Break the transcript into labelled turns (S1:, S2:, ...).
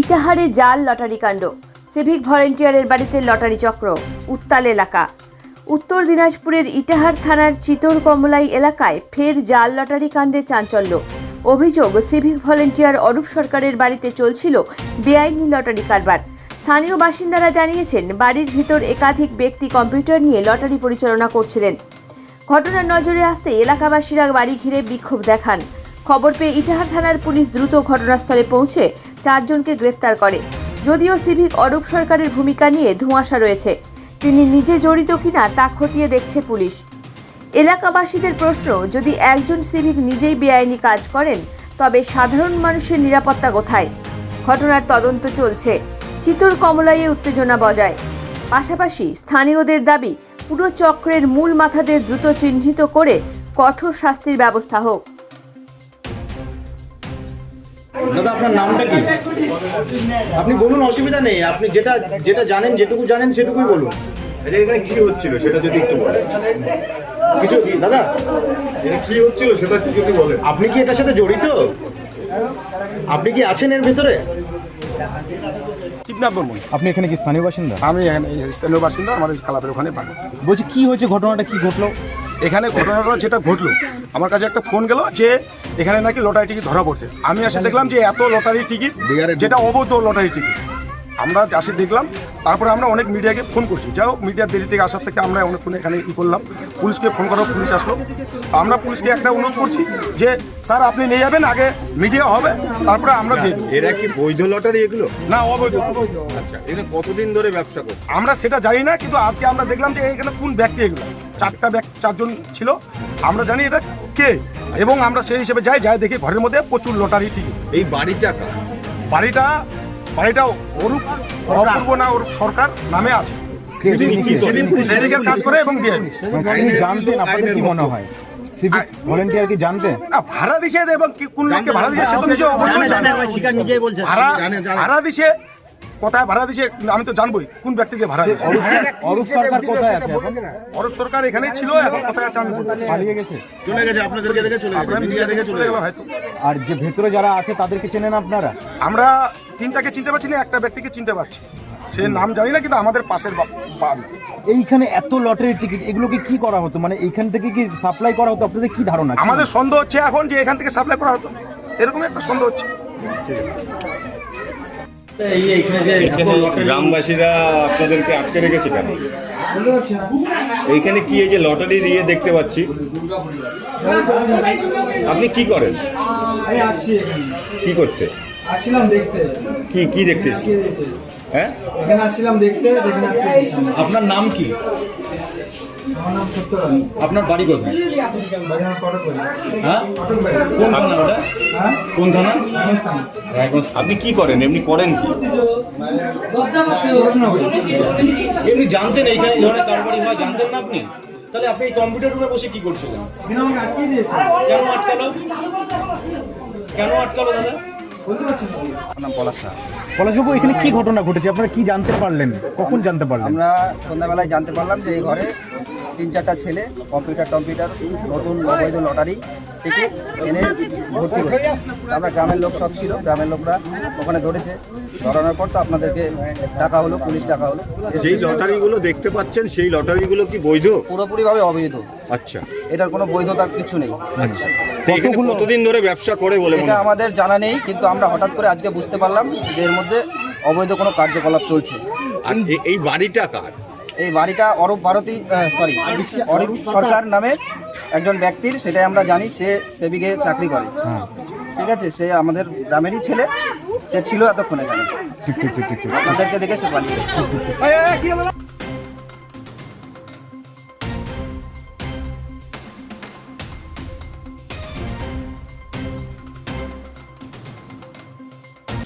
S1: ইটাহারে জাল লটারি কাণ্ড। সিভিক ভলেন্টিয়ারের বাড়িতে লটারি চক্র, উত্তাল এলাকা। উত্তর দিনাজপুরের ইটাহার থানার চিতর কমলাই এলাকায় ফের জাল লটারি কাণ্ডে চাঞ্চল্য। অভিযোগ, সিভিক ভলেন্টিয়ার অরূপ সরকারের বাড়িতে চলছিল বেআইনি লটারি কারবার। স্থানীয় বাসিন্দারা জানিয়েছেন, বাড়ির ভিতর একাধিক ব্যক্তি কম্পিউটার নিয়ে লটারি পরিচালনা করছিলেন। ঘটনার নজরে আসতে এলাকাবাসীরা বাড়ি ঘিরে বিক্ষোভ দেখান। খবর পেয়ে ইটাহার থানার পুলিশ দ্রুত ঘটনাস্থলে পৌঁছে চারজনকে গ্রেফতার করে। যদিও সিভিক অরূপ সরকারের ভূমিকা নিয়ে ধোঁয়াশা রয়েছে। তিনি নিজে জড়িত কিনা তা খতিয়ে দেখছে পুলিশ। এলাকাবাসীদের প্রশ্ন, যদি একজন সিভিক নিজেই বেআইনি কাজ করেন, তবে সাধারণ মানুষের নিরাপত্তা কোথায়? ঘটনার তদন্ত চলছে। চিতর কমলাইয়ে উত্তেজনা বজায়। পাশাপাশি স্থানীয়দের দাবি পুরো চক্রের মূল মাথাদের দ্রুত চিহ্নিত করে কঠোর শাস্তির ব্যবস্থা হোক।
S2: দাদা আপনার নামটা কি? আপনি বলুন অসুবিধা নেই। আপনি যেটা যেটা জানেন যেটুকু জানেন সেটুকুই বলুন।
S3: এখানে কি হচ্ছিল সেটা যদি একটু বলেন।
S2: কিছু দাদা?
S3: এটা কি হচ্ছিল সেটা একটু যদি বলেন।
S2: আপনি কি এটার সাথে জড়িত? আপনি কি আছেন এর ভিতরে?
S4: শিবনাথ বর্মন
S5: আপনি এখানে কি স্থানীয় বাসিন্দা?
S4: আমি এখানে স্থানীয় বাসিন্দা আমাদের কালাপের ওখানে পাবো
S5: বলছি কি হয়েছে ঘটনাটা কি ঘটলো?
S4: এখানে ঘটনাটা যেটা ঘটলো আমার কাছে একটা ফোন গেল যে এখানে নাকি লটারি টিকিট ধরা পড়ছে। আমি এসে দেখলাম যে এত লটারি টিকিট যেটা অবৈধ লটারি টিকিট আমরা চাষি দেখলাম তারপরে আমরা অনেক মিডিয়াকে ফোন করছি। যাই হোক মিডিয়ার দেরি থেকে আসার থেকে আমরা অনেক ফোন এখানে ই করলাম। পুলিশকে ফোন করার পুলিশ আসলো। আমরা পুলিশকে একটা অনুরোধ করছি যে স্যার আপনি নিয়ে যাবেন আগে মিডিয়া হবে তারপরে আমরা দেখব।
S3: এরা কি বৈধ লটারি এগুলো?
S4: না অবৈধ।
S3: আচ্ছা এখানে কতদিন ধরে ব্যবসা করছে?
S4: আমরা সেটা জানি না কিন্তু আজকে আমরা দেখলাম যে এখানে কোন ব্যক্তি এগুলো? চারটা ব্যক্তি চারজন ছিল। আমরা জানি এটা কে এবং আমরা সেই হিসেবে যাই যাই দেখি ঘরের মধ্যে প্রচুর লটারি টিকিট।
S3: এই বাড়িটা
S4: বাড়িটা বাড়িটা অরূপ অপূর্ব না অরূপ সরকার নামে আছে? কাজ করে এবং
S5: জানতেন আপনাদের কি মনে হয় ভলেন্টিয়ার কি জানতেন?
S4: না, ভাড়া দিছে এবং কোন লোককে ভাড়া দিছে সে তো নিজে অবশ্যই জানে ভাড়া। ভাড়া দিছে কোথায় ভাড়া দিছে আমি তো জানবোই কোন ব্যক্তিকে ভাড়া দিছে।
S5: অরূপ সরকার কোথায় আছে
S4: অরূপ সরকার এখানেই ছিল এখন কোথায় আছে আমি।
S5: পালিয়ে গেছে।
S3: চলে গেছে আপনাদেরকে দেখে চলে গেছে মিডিয়া দেখে চলে
S4: গেল হয়তো।
S5: আর যে ভেতরে যারা আছে তাদেরকে চেনেন আপনারা?
S4: আমরা তিনটাকে চিনতে পারছি না একটা ব্যক্তিকে চিনতে পারছি। সে নাম জানি না কিন্তু আমাদের পাশের বাড়ি
S5: এইখানে এত লটারি টিকিট এগুলোকে কি করা হতো? মানে এইখান থেকে কি সাপ্লাই করা হতো? আপনাদের কি ধারণা?
S4: আমাদের সন্দেহ হচ্ছে এখন যে এখান থেকে সাপ্লাই করা হতো। এরকম একটা সন্দেহ হচ্ছে।
S3: এখানে গ্রামবাসীরা আপনাদেরকে আটকে রেখেছে কেন? এইখানে কি এই যে লটারি ইয়ে দেখতে পাচ্ছি? আপনি কি করেন?
S6: আমি আসছি এখানে।
S3: কি করতে?
S6: আসছিলাম দেখতে।
S3: কি কি দেখতে? হ্যাঁ?
S6: এখানে আসছিলাম দেখতে।
S5: আপনার নাম কি?
S6: আমার নাম সত্যরানী
S5: আপনার বাড়ি কোথায়?
S6: বাড়ি
S5: হ্যাঁ? কোন থানা ওটা?
S6: হ্যাঁ?
S5: কোন থানা? রায়গঞ্জ
S3: আপনি কি করেন? এমনি করেন কি?
S5: এমনি জানতেন এইখানে এই ধরনের কারবারি হয় জানতেন না আপনি? তাহলে আপনি এই কম্পিউটার রুমে বসে কি করছিলেন? কেন আটকালো? কেন আটকালো দাদা?
S4: নাম পলাশ শাহ
S5: পলাশবাবু এখানে কি ঘটনা ঘটেছে? আপনারা কি জানতে পারলেন? কখন জানতে পারলেন?
S7: আমরা সন্ধ্যাবেলায় জানতে পারলাম যে এই ঘরে তিন চারটা ছেলে কম্পিউটার টম্পিউটার নতুন অবৈধ লটারি থেকে এনে ভর্তি করে আমরা গ্রামের লোক সব ছিল গ্রামের লোকরা ওখানে ধরেছে। ধরানোর পর তো আপনাদেরকে টাকা হলো পুলিশ টাকা হলো।
S3: যেই লটারিগুলো দেখতে পাচ্ছেন সেই লটারিগুলো কি বৈধ?
S7: পুরোপুরিভাবে অবৈধ।
S3: আচ্ছা।
S7: এটার কোনো বৈধতার কিছু নেই।
S3: তো কতদিন ধরে ব্যবসা করে বলে
S7: এটা আমাদের জানা নেই কিন্তু আমরা হঠাৎ করে আজকে বুঝতে পারলাম যে এর মধ্যে অবৈধ কোনো কার্যকলাপ চলছে।
S3: আর এ- এই বাড়িটা কার?
S7: এই বাড়িটা অরূপ ভারতী সরি অরূপ সরকার নামে একজন ব্যক্তির সেটাই আমরা জানি সে সেবিকে চাকরি করে। ঠিক আছে? সে আমাদের গ্রামেরই ছেলে সে ছিল এতক্ষণে এখানে।
S5: ঠিক ঠিক ঠিক ঠিক ঠিক।
S7: আপনাদেরকে দেখে সে পালিয়ে গেছে।